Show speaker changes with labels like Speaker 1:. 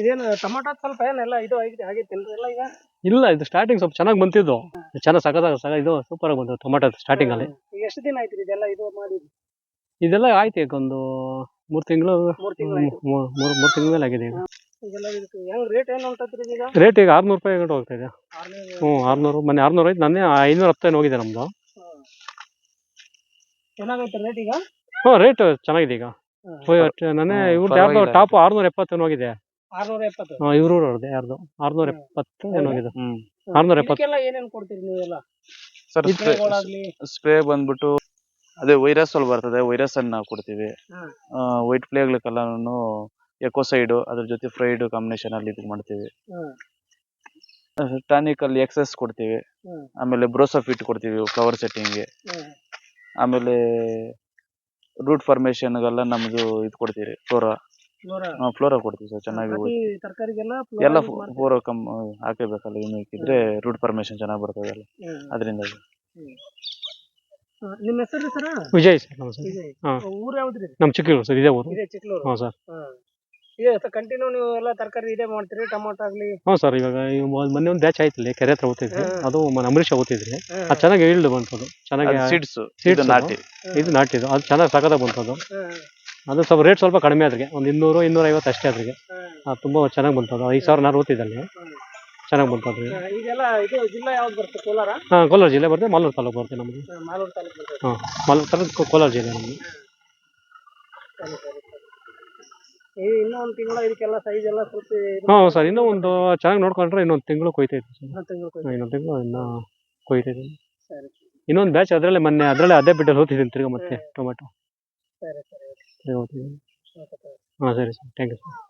Speaker 1: ಇದೇನು ಟೊಮಾಟೊ ಸ್ವಲ್ಪ ಏನೆಲ್ಲ ಇದು ಆಗಿದೆ ಆಗೈತೆ ಎಲ್ಲ ಈಗ.
Speaker 2: ಇಲ್ಲ ಇದು ಸ್ಟಾರ್ಟಿಂಗ್ ಸ್ವಲ್ಪ ಚೆನ್ನಾಗಿ ಬಂತಿದ್ದು. ಚೆನ್ನಾಗಿ ಸಖತ್ ಸಗ ಇದು ಸೂಪರ್ ಆಗಿ ಬಂತು ಟೊಮೆಟೊ ಸ್ಟಾರ್ಟಿಂಗ್ ಅಲ್ಲಿ.
Speaker 1: ಈಗ ಎಷ್ಟು ದಿನ ಆಯ್ತು ಇದೆಲ್ಲ ಇದು ಮಾಡಿ
Speaker 2: ಇದೆಲ್ಲ ಆಯ್ತು ಈಗ ಒಂದು ಮೂರು ತಿಂಗಳು
Speaker 1: ಮೂರ್ ತಿಂಗಳು ಆಯ್ತು.
Speaker 2: ಮೂರು ತಿಂಗಳ ಮೇಲೆ ಆಗಿದೆ ಈಗ.
Speaker 1: ಈಗೆಲ್ಲ ಇದಕ್ಕೆ ಹೆಂಗ್ ರೇಟ್ ಏನು ಹೊಂಟತ್ರಿ ಈಗ?
Speaker 2: ರೇಟ್ ಈಗ ಆರ್ನೂರು ರೂಪಾಯಿ ಗಂಟು ಹೋಗ್ತಾ ಇದೆ. ಹ್ಞೂ ಆರ್ನೂರು ಮೊನ್ನೆ ಆರ್ನೂರು ಐತೆ ನಾನೇ ಐನೂರು ಹತ್ತೇನು ಹೋಗಿದೆ ನಮ್ದು.
Speaker 1: ಚೆನ್ನಾಗೈತೆ ರೇಟ್ ಈಗ?
Speaker 2: ಹ್ಞೂ ರೇಟ್ ಚೆನ್ನಾಗಿದೆ ಈಗ.
Speaker 3: ನಾನೇ
Speaker 2: ಇವ್ರದ್ದು ಯಾರ್ದು ಟಾಪ್ ಆರ್ನೂರ ಎಪ್ಪತ್ತೇನು ಹೋಗಿದೆ.
Speaker 1: ಆರ್ನೂರ ಎಪ್ಪತ್ತು.
Speaker 2: ಹಾಂ ಇವ್ರು ಅವ್ರದ್ದು ಯಾರ್ದು? ಆರ್ನೂರ ಎಪ್ಪತ್ತು ಏನೋ ಹೋಗಿದೆ
Speaker 3: ಹ್ಮ್.
Speaker 2: ಆರ್ನೂರ ಎಪ್ಪತ್ತು.
Speaker 1: ಇದಕ್ಕೆಲ್ಲ ಏನೇನ್ ಕೊಡ್ತೀರಿ ನೀವೆಲ್ಲ?
Speaker 3: ಸರ್
Speaker 1: ಸ್ಪ್ರೇಗಳಾಗ್ಲಿ
Speaker 3: ಸ್ಪ್ರೇ ಬಂದ್ಬಿಟ್ಟು ಅದೇ ವೈರಸ್ ಅಲ್ಲಿ ಬರ್ತದೆ ವೈರಸ್ ಅನ್ನ ನಾವು ಕೊಡ್ತೀವಿ.
Speaker 1: ಹ್ಮ್.
Speaker 3: ವೈಟ್ ಪ್ಲೇಗ್ಲಕ್ಕೆಲ್ಲಾನು ಎಕೋಸೈಡ್ ಅದ್ರ ಜೊತೆ ಫ್ರೈಡ್ ಕಾಂಬಿನೇಷನ್ ಅಲ್ಲಿ ಇದು ಮಾಡ್ತೀವಿ.
Speaker 1: ಹ್ಮ್
Speaker 3: ಟಾನಿಕ್ ಅಲ್ಲಿ ಎಕ್ಸಸ್ ಕೊಡ್ತೀವಿ.
Speaker 1: ಹ್ಮ್.
Speaker 3: ಆಮೇಲೆ ಬ್ರೋಸಫಿಟ್ ಕೊಡ್ತೀವಿ ಫ್ಲವರ್ ಸೆಟ್ಟಿಂಗ್ಗೆ
Speaker 1: ಹ್ಮ್
Speaker 3: ಆಮೇಲೆ ರೂಟ್ ಫಾರ್ಮೇಶನ್ಗೆಲ್ಲ ನಮ್ದು ಇದು ಕೊಡ್ತೀವಿ ಫ್ಲೋರಾ ಫ್ಲೋರಾ ಕೊಡ್ತೀವಿ ಸರ್ ಚೆನ್ನಾಗಿ
Speaker 1: ಪ್ರತಿ ತರಕಾರಿಗೆಲ್ಲ
Speaker 3: ಎಲ್ಲ ಫ್ಲೋರಾ ಕಮ್ ಹಾಕಬೇಕಲ್ಲ ಏನು ಇದ್ರೆ ರೂಟ್ ಫಾರ್ಮೇಶನ್ ಚೆನ್ನಾಗಿ ಬರ್ತದೆ ಅಲ್ಲ ಅದರಿಂದ
Speaker 1: ನಿಮ್ಮ ಹೆಸರು ಸರ್?
Speaker 2: ವಿಜಯ್ ಸರ್ ನಮ್ಮ ಸರ್ ಹಾ.
Speaker 1: ಊರ್ ಯಾವ್ದ್ರಿ? ಇದು?
Speaker 2: ನಮ್ಮ ಚಿಕ್ಕೂರು ಸರ್ ಇದೇ ಊರು.
Speaker 1: ಇದೇ ಚಿಕ್ಕಲೂರು
Speaker 2: ಹಾಂ ಸರ್.
Speaker 1: ಇದೆ ಕಂಟಿನ್ಯೂ ನೀವು ಎಲ್ಲ ತರಕಾರಿ ಇದೇ ಮಾಡ್ತೀರಿ ಟೊಮೊಟೊ ಆಗ್ಲಿ?
Speaker 2: ಹ್ಞೂ ಸರ್ ಇವಾಗ ಈ ಮೊನ್ನೆ- ಮೊನ್ನೆ ಒಂದು ಬ್ಯಾಚ್ ಆಯ್ತು ಇಲ್ಲಿ ಕೆರೆ ಹತ್ರ ಓದ್ತಿದ್ರಿ
Speaker 1: ಹ್ಮ್.
Speaker 2: ಅದು ಮನೆ ಅಂಬರೀಷ್ ಓದ್ತಿದ್ರಿ. ಅದು ಚೆನ್ನಾಗಿ ಇಳ್ದು ಬಂತು ಅದು ಚೆನ್ನಾಗಿ
Speaker 3: ಸೀಡ್ಸ್
Speaker 2: seeds
Speaker 3: ಇದು. ನಾಟಿ.
Speaker 2: ಇದು ನಾಟಿದ್ದು. ಅದು ಚೆನ್ನಾಗಿ ಸಕತ್ತಾಗಿ ಬಂತು ಅದು. ಅದು ಸ್ವಲ್ಪ ರೇಟ್ ಸ್ವಲ್ಪ ಕಡಿಮೆ ಅದ್ರಿಗೆ ಒಂದು ಇನ್ನೂರು ಇನ್ನೂರ ಐವತ್ತು ಅಷ್ಟೇ ಅದ್ರಿಗೆ. ಅದು ತುಂಬ ಚೆನ್ನಾಗಿ ಬಂತು ಅದು ಐದು ಸಾವಿರ ನಾರು. ಚೆನ್ನಾಗಿ ಬಂತು ಅದ್ರಿಗೆ
Speaker 1: ಈಗೆಲ್ಲ ಇದು ಜಿಲ್ಲಾ ಯಾವ್ದು ಬರುತ್ತೆ? ಕೋಲಾರ?
Speaker 2: ಹಾಂ ಕೋಲಾರ ಜಿಲ್ಲೆ ಬರುತ್ತೆ ಮಾಲೂರು ತಾಲೂಕು ಬರ್ತೀವಿ ನಮಗೆ
Speaker 1: ಹ್ಮ್, ಮಾಲೂರು ತಾಲೂಕು ಬರುತ್ತೆ.
Speaker 2: ಹಾಂ ಮಾಲೂರು ತಾಲೂಕು ಕೋಲಾರ ಜಿಲ್ಲೆ ನಮಗೆ
Speaker 1: ಸರಿ, ಸರಿ, ಸರಿ. ಈ ಇನ್ನೂ ಒಂದು ತಿಂಗಳ ಇದಕ್ಕೆಲ್ಲ ಸೈಜ್ ಎಲ್ಲ ಸ್ವಲ್ಪ ಇದು
Speaker 2: ಹಾಂ ಸರ್ ಇನ್ನೂ ಒಂದು ಚೆನ್ನಾಗಿ ನೋಡ್ಕೊಂಡ್ರೆ ಇನ್ನೊಂದು ತಿಂಗಳು ಕೊಯ್ತೈತೆ ಸರ್.
Speaker 1: ಇನ್ನೊಂದ್ ತಿಂಗ್ಳು ಕೊಯ್ದು.
Speaker 2: ಹಾಂ, ಇನ್ನೊಂದು ತಿಂಗಳು ಇನ್ನೂ ಕೊಯ್ತೈತೆ
Speaker 1: ಸರಿ
Speaker 2: ಇನ್ನೊಂದು ಬ್ಯಾಚ್ ಅದರಲ್ಲೇ ಮೊನ್ನೆ ಅದರಲ್ಲೇ ಅದೇ ಬಿಟ್ಟಲ್ಲಿ ಹೋಗ್ತಿದ್ದೀನಿ ತಿರ್ಗಿ ಮತ್ತೆ ಟೊಮೆಟೊ
Speaker 1: ಸರಿ ಸರಿ.
Speaker 2: ತಿರ್ಗಾ ಹೋಗ್ತಿದ್ದೀನಿ
Speaker 1: ಓಕೆ, ಸರಿ.
Speaker 2: ಹಾಂ ಸರಿ ಸರ್ ಥ್ಯಾಂಕ್ ಯು ಸರ್